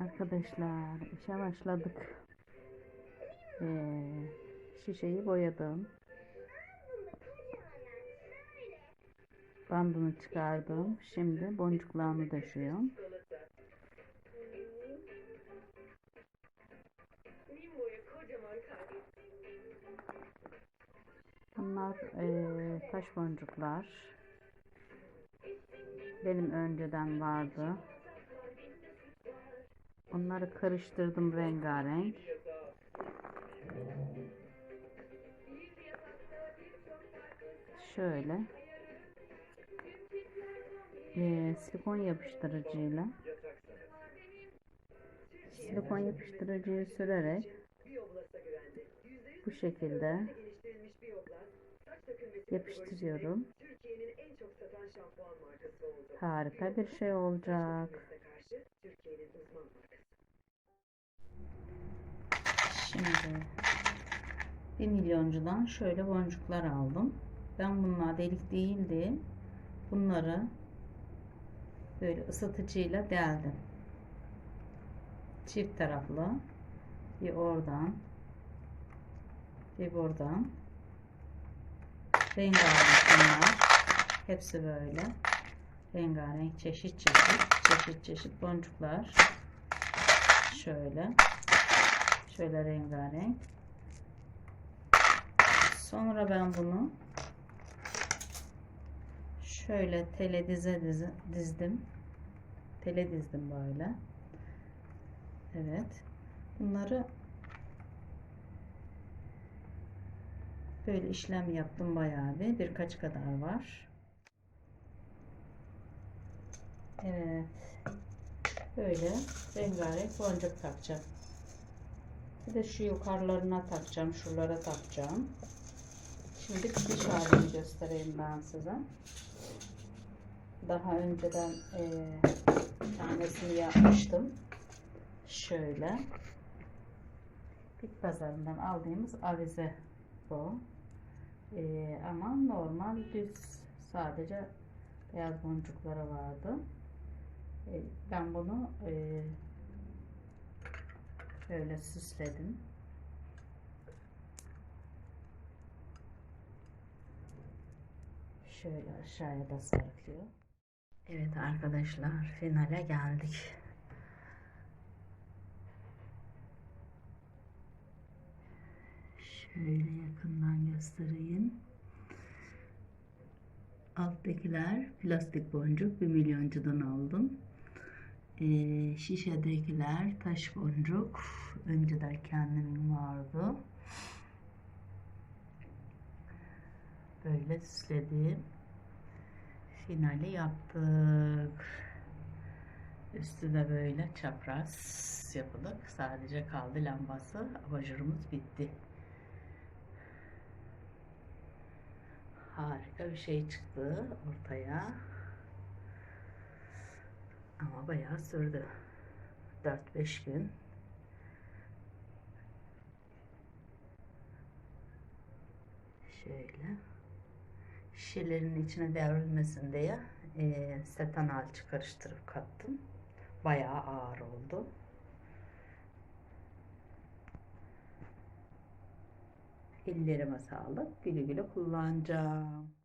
Arkadaşlar işe başladık. Ee, şişeyi boyadım. Bandını çıkardım. Şimdi boncuklarını döşüyorum. Bunlar eee, taş boncuklar. Benim önceden vardı. Onları karıştırdım rengarenk. Şöyle. Eee, silikon yapıştırıcıyla silikon yapıştırıcıyı sürerek bu şekilde yapıştırıyorum. Harika bir şey olacak. Şimdi bir milyoncudan şöyle boncuklar aldım. Ben bunlar delik değildi. Bunları böyle ısıtıcıyla deldim. Çift taraflı. Bir oradan bir buradan. Rengarenk bunlar. Hepsi böyle. Rengarenk çeşit çeşit çeşit çeşit boncuklar. Şöyle. Şöyle rengarenk. Sonra ben bunu şöyle tele dize dize dizdim. Tele dizdim böyle. Evet. Bunları böyle işlem yaptım bayağı bir. Birkaç kadar var. Evet. Böyle rengarenk boncuk takacağım. Bir de şu yukarılarına takacağım. Şuralara takacağım. Şimdi dikiş halini göstereyim ben size. Daha önceden eee tanesini yapmıştım. Şöyle. Bit pazarından aldığımız avize bu. Eee, ama normal düz sadece beyaz boncukları vardı. E, ben bunu eee Böyle süsledim. Şöyle aşağıya da sarkıyor. Evet arkadaşlar finale geldik. Şöyle yakından göstereyim. Alttakiler plastik boncuk bir milyoncudan aldım. Ee, şişedekiler taş boncuk. Önceden kendimin vardı. Böyle süslediğim finali yaptık. Üstü de böyle çapraz yapılık. Sadece kaldı lambası. Abajurumuz bitti. Harika bir şey çıktı ortaya. Ama bayağı sürdü. 4-5 gün. Şöyle. Şişelerin içine devrilmesin diye e, setanal karıştırıp kattım. Bayağı ağır oldu. Ellerime sağlık. Güle güle kullanacağım.